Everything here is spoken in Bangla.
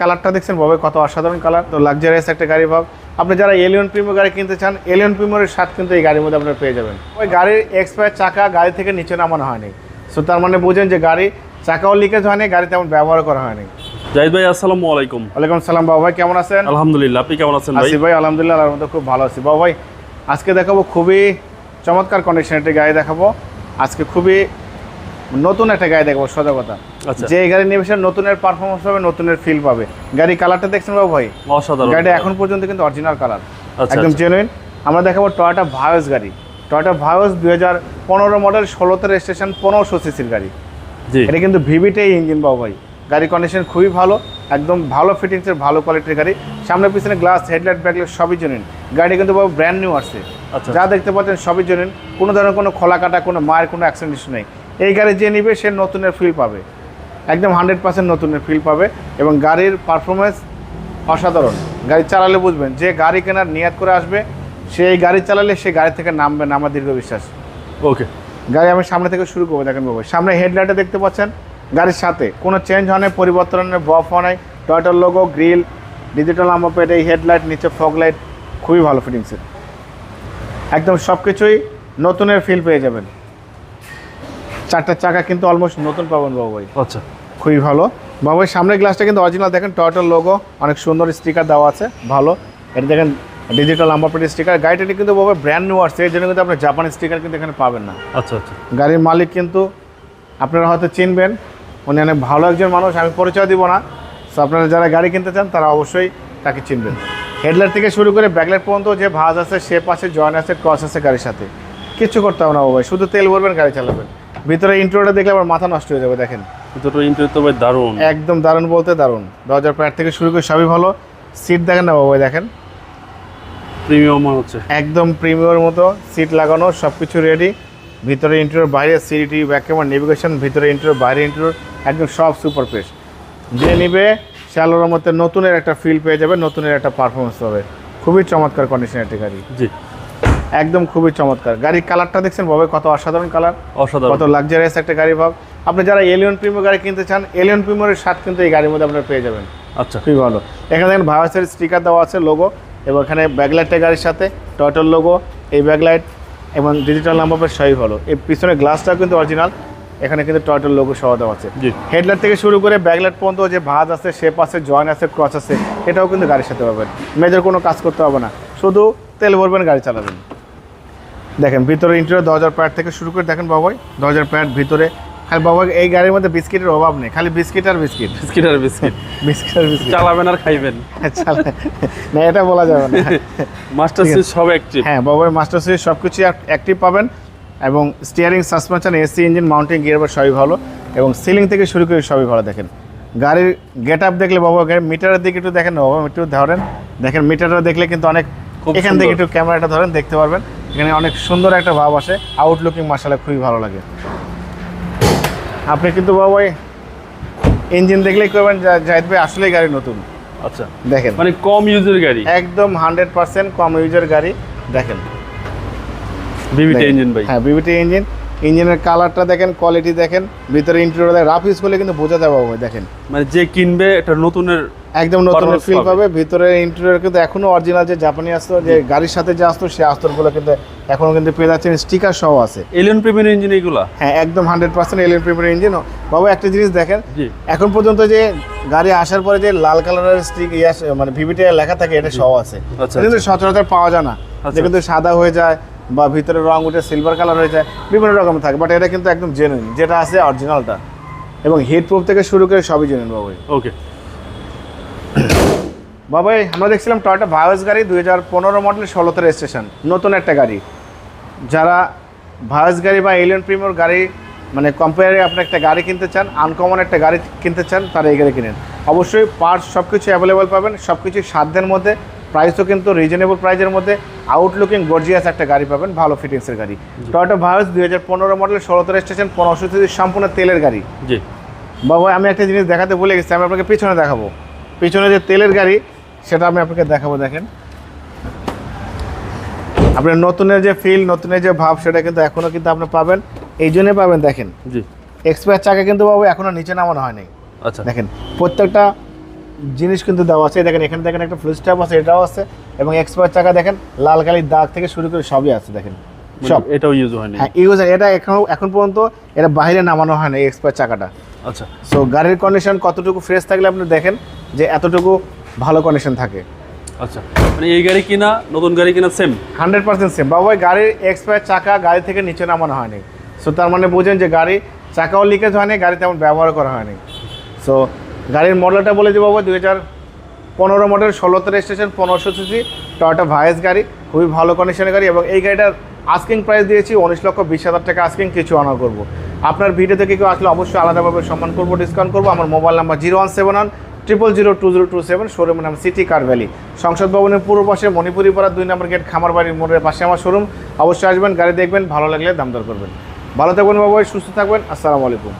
কালারটা দেখছেন বাবা কত অসাধারণ কালার। তো লাক্সারিয়াস একটা গাড়ি ভাব আপনি যারা এলিয়ন প্রিমো গাড়ি কিনতে চান এলিয়ন প্রিমোর স্বাদ কিন্তু এই গাড়ির মধ্যে আপনারা পেয়ে যাবেন। ওই গাড়ির এক্সপায়ার চাকা গাড়ি থেকে নিচে নামানো হয়নি। সো তার মানে বুঝেন যে গাড়ি চাকাও লিকেজ হয়নি গাড়ি তেমন ব্যবহার করা হয়নি। জাহিদ ভাই আসসালামু আলাইকুম। ওয়ালাইকুম সালাম বাবা ভাই কেমন আছেন? আলহামদুলিল্লাহ আপনি কেমন আছেন ভাই? ভাই আলহামদুলিল্লাহ আল্লাহর মধ্যে খুব ভালো আছি। বাবা ভাই আজকে দেখাবো খুবই চমৎকার কন্ডিশনের একটি গাড়ি দেখাবো। আজকে খুবই নতুন একটা গাড়ি দেখব সোজা কথা। আচ্ছা। যে গাড়ি নিয়ে সে নতুনের পারফরমেন্স পাবে নতুনের ফিল পাবে। গাড়ি কালারটা দেখছেন বাবু ভাই? অসাধারণ। গাড়িটা এখন পর্যন্ত কিন্তু অরিজিনাল কালার আচ্ছা, একদম আচ্ছা। জেনুইন আমরা দেখাবো টয়োটা ভায়োস গাড়ি। টয়োটা ভায়োস দুই হাজার পনেরো মডেল ষোলোতে রেজিস্ট্রেশন পনেরোশো সিসির গাড়ি। এটা কিন্তু ভিভিটাই ইঞ্জিন বাবু ভাই। গাড়ি কন্ডিশন খুবই ভালো একদম ভালো ফিটিংসের ভালো কোয়ালিটির গাড়ি। সামনে পিছনে গ্লাস হেডলাইট ব্যাকলাইট সবই জেনুইন গাড়ি কিন্তু বাবু ব্র্যান্ড নিউ আসছে। আচ্ছা যা দেখতে পাচ্ছেন সবই জেনুইন কোনো ধরনের কোনো খোলা কাটা কোনো মায়ের কোনো অ্যাক্সিডেন্ট নেই। এই গাড়ি যে নিবে সে নতুনের ফিল পাবে। একদম হান্ড্রেড পার্সেন্ট নতুনের ফিল পাবে এবং গাড়ির পারফরমেন্স অসাধারণ। গাড়ি চালালে বুঝবেন যে গাড়ি কেনার নিয়াত করে আসবে সে এই গাড়ি চালালে সে গাড়ি থেকে নামবে না আমার দীর্ঘ বিশ্বাস। ওকে গাড়ি আমি সামনে থেকে শুরু করব দেখেন বাবু সামনে হেডলাইটে দেখতে পাচ্ছেন গাড়ির সাথে। কোনো চেঞ্জ হয় নাই পরিবর্তন হয় বফ হয় নাই টয়টার logo grille digital number plate এই হেডলাইট নিচে ফগ লাইট খুবই ভালো ফিটিংসের একদম সব কিছুই নতুনের ফিল পেয়ে যাবেন। চারটা চাকা কিন্তু অলমোস্ট নতুন পাবেন বাবু ভাই আচ্ছা। খুবই ভালো। বাবু ভাই সামনের গ্লাসটা কিন্তু অরিজিনাল দেখেন টয়টার লোগো অনেক সুন্দর স্টিকার দেওয়া আছে ভালো। এটা দেখেন ডিজিটাল নাম্বার প্লেট স্টিকার গাড়িটা কিন্তু বাবু ব্র্যান্ড নিউ আসছে এই জন্য কিন্তু আপনি জাপানি স্টিকার কিন্তু এখানে পাবেন না। আচ্ছা আচ্ছা। গাড়ির মালিক কিন্তু আপনারা হয়তো চিনবেন উনি অনেক ভালো একজন মানুষ আমি পরিচয় দিব না। সো আপনারা যারা গাড়ি কিনতে চান তারা অবশ্যই তাকে চিনবেন। হেডলাইট থেকে শুরু করে ব্যাকলাইট পর্যন্ত যে ভাজ আছে শেপ আছে জয়েন আছে ক্রস আছে গাড়ির সাথে। কিচ্ছু করতে হবে না বাবা শুধু তেল ভরবেন গাড়ি চালাবেন। ভিতরে ইন্ট্রোটা দেখলে আবার মাথা নষ্ট হয়ে যাবে দেখেন। দুটো ইন্টারভিউ তো ভাই দারুণ। একদম দারুণ বলতে দারুণ। দরজার প্যাড থেকে শুরু করে সবই ভালো। সিট দেখেন না বাবা দেখেন। প্রিমিয়াম হচ্ছে। একদম প্রিমিয়ার মতো সিট লাগানো সব কিছু রেডি ভিতরে ইন্টারভিউ বাইরে সিটি ব্যাক ক্যামেরা নেভিগেশন ভিতরে ইন্টারভিউ বাইরে ইন্টারভিউ একদম সব সুপার ফ্রেশ যে নিবে সে আলোর মধ্যে নতুনের একটা ফিল পেয়ে যাবে নতুনের একটা পারফরমেন্স হবে খুবই চমৎকার কন্ডিশনের একটি গাড়ি। জি। একদম খুবই চমৎকার। গাড়ির কালারটা দেখছেন ভাবে কত অসাধারণ কালার অসাধারণ। কত লাক্সারিয়াস একটা গাড়ি ভাব। আপনি যারা এলিয়ন প্রিমো গাড়ি কিনতে চান এলিয়ন প্রিমোর স্বাদ কিন্তু এই গাড়ির মধ্যে আপনারা পেয়ে যাবেন। আচ্ছা। খুবই ভালো। এখানে দেখেন ভাইসের স্টিকার দেওয়া আছে লোগো এবং এখানে ব্যাকলাইটটা গাড়ির সাথে টয়টার লোগো এই ব্যাকলাইট এবং ডিজিটাল নাম্বার প্লেট সবই ভালো। এই পিছনের গ্লাসটাও কিন্তু অরিজিনাল এখানে কিন্তু টয়টার লোগো সহ দেওয়া আছে। হেডলাইট থেকে শুরু করে ব্যাকলাইট পর্যন্ত যে ভাঁজ আছে শেপ আছে জয়েন আছে ক্রস আছে এটাও কিন্তু গাড়ির সাথে পাবেন। মেজর কোনো কাজ করতে হবে না। শুধু তেল ভরবেন গাড়ি চালাবেন। দেখেন ভিতরে ইন্টেরিয়র দরজার প্যাড থেকে শুরু করে দেখেন বাবাই দরজার প্যাড ভিতরে। খালি বাবা এই গাড়ির মধ্যে বিস্কিটের অভাব নেই খালি বিস্কিট আর বিস্কিট। বিস্কিট আর বিস্কিট। বিস্কিট আর বিস্কিট। চালাবেন আর খাইবেন। চালা- না এটা বলা যাবে না। মাস্টার সিট সব অ্যাক্টিভ হ্যাঁ বাবার মাস্টার সিরিজ সব কিছু অ্যাক্টিভ পাবেন। এবং steering suspension AC engine mounting গিয়ারবার সবই ভালো। এবং সিলিং থেকে শুরু করে সবই ভালো দেখেন। গাড়ির গেট আপ দেখলে বাবা গাড়ির মিটারের দিকে একটু দেখেন বাবা একটু ধরেন। দেখেন মিটারটা দেখলে কিন্তু অনেক এখান থেকে একটু ক্যামেরাটা ধরেন দেখতে পারবেন। এখানে অনেক সুন্দর একটা ভাব আসে। আউটলুকিং মাসালা খুবই ভালো লাগে। আপনি কিন্তু বাবা ইঞ্জিন দেখলেই করবেন জাহিদ ভাই আসলেই গাড়ি নতুন। আচ্ছা। দেখেন। মানে কম ইউজের গাড়ি? একদম হান্ড্রেড পার্সেন্ট কম ইউজের গাড়ি দেখেন। বিবিটি। ইঞ্জিন ভাই। হ্যাঁ বিবিটি ইঞ্জিন ইঞ্জিনের কালারটা দেখেন কোয়ালিটি দেখেন। ভিতরে ইন্টেরিয়র রাফ ইউজ করলে কিন্তু বোঝা যাবে দেখেন। মানে যে কিনবে এটা নতুনের একদম নতুন ফিল পাবে। ভিতরে ইন্টেরিয়র কিন্তু এখনও অরিজিনাল যে জাপানি আসতো যে গাড়ির সাথে যে আসতো সেই আস্তরগুলো কিন্তু এখনও কিন্তু পেয়ে যাচ্ছেন। স্টিকার সহ আছে। এলিয়ন প্রিমিয়ার ইঞ্জিন এগুলা হ্যাঁ একদম hundred percent Allion premier engine বাবু একটা জিনিস দেখেন। এখন পর্যন্ত যে গাড়ি আসার পরে যে লাল কালারের স্টিক ইয়াস মানে ভিভিটি লেখা থাকে এটা সহ আছে। আচ্ছা, কিন্তু সচরাচর পাওয়া যায় না। আচ্ছা। যে কিন্তু সাদা হয়ে যায় বা ভিতরে রং উঠে সিলভার কালার হয়ে যায় বিভিন্ন রকম থাকে। বাট এটা কিন্তু একদম জেনুইন যেটা আছে অরিজিনালটা এবং হিট প্রুফ থেকে শুরু করে সবই জেনুইন বাবু। ওকে বাবাই আমরা দেখছিলাম টয়টা ভায়োস গাড়ি দুই হাজার পনেরো মডেল ষোলোতে রেজিস্ট্রেশন নতুন একটা গাড়ি। যারা ভায়োস গাড়ি বা এলিয়ন প্রিমিয়র গাড়ি মানে কম্পেয়ারে আপনি একটা গাড়ি কিনতে চান আনকমন একটা গাড়ি কিনতে চান তারা এই গাড়ি কিনেন। অবশ্যই পার্টস সব কিছু অ্যাভেলেবল পাবেন সব কিছু সাধ্যের মধ্যে প্রাইসও কিন্তু রিজনেবল প্রাইসের মধ্যে আউটলুকিং গর্জিয়াস একটা গাড়ি পাবেন ভালো ফিটিংসের গাড়ি। টয়টা ভায়োস দুই হাজার পনেরো মডেল ষোলোতে রেজিস্ট্রেশন পনেরোশো সম্পূর্ণ তেলের গাড়ি। জি। বাবা আমি একটা জিনিস দেখাতে ভুলে গেছি আমি আপনাকে পিছনে দেখাবো। পিছনে যে তেলের গাড়ি সেটা আমি আপনাকে দেখাবো দেখেন। আপনার নতুনের যে ফিল নতুনের যে ভাব সেটা কিন্তু এখনও কিন্তু আপনি পাবেন। এই জন্যে পাবেন দেখেন। জি। এক্সপায়ার চাকা কিন্তু বাবু এখনও নিচে নামানো হয়নি আচ্ছা। দেখেন প্রত্যেকটা জিনিস কিন্তু দেওয়া আছে। দেখেন এখানে দেখেন একটা ফ্লুস ট্যাপ আছে এটাও আছে। এবং এক্সপায়ার চাকা দেখেন লাল কালির দাগ থেকে শুরু করে সবই আছে দেখেন। সব। মানে এটাও ইউজ হয়নি হ্যাঁ ইউজ এটা এখন এখন পর্যন্ত এটা বাইরে নামানো হয় না এই এক্সপায়ার চাকাটা। আচ্ছা। সো গাড়ির কন্ডিশন কতটুকু ফ্রেশ থাকলে আপনি দেখেন যে এতটুকু ভালো কন্ডিশন থাকে। আচ্ছা মানে এই গাড়ি কিনা নতুন গাড়ি কিনা সেম হান্ড্রেড পার্সেন্ট সেম বাবা ওই গাড়ির এক্সপায়ার চাকা গাড়ি থেকে নিচে নামানো হয়নি। সো তার মানে বোঝেন যে গাড়ি চাকাও লিকেজ হয়নি গাড়ি তেমন ব্যবহার করা হয়নি। সো গাড়ির মডেলটা বলে দেবো বাবা দুই হাজার পনেরো মডেল ষোলোতে রেজিস্ট্রেশন পনেরোশো সিসি টয়টা ভায়েস গাড়ি খুবই ভালো কন্ডিশনের গাড়ি এবং এই গাড়িটার আস্কিং প্রাইস দিয়েছি উনিশ লক্ষ বিশ হাজার টাকা আস্কিং কিছু অনার করব। আপনার ভিডিও থেকে কেউ আসলে অবশ্যই আলাদাভাবে সম্মান করব ডিসকাউন্ট করব। আমার mobile number zero one seven one triple zero two zero two seven শোরুমের নাম সিটি কার ভ্যালি সংসদ ভবনের পূর্ব পাশে মণিপুরিপাড়া দুই নম্বর গেট খামার বাড়ির মোড়ের পাশে আমার শোরুম অবশ্যই আসবেন, গাড়ি দেখবেন, ভালো লাগলে দাম দর করবেন। ভালো থাকবেন বাবু সুস্থ থাকবেন। আসসালামু আলাইকুম।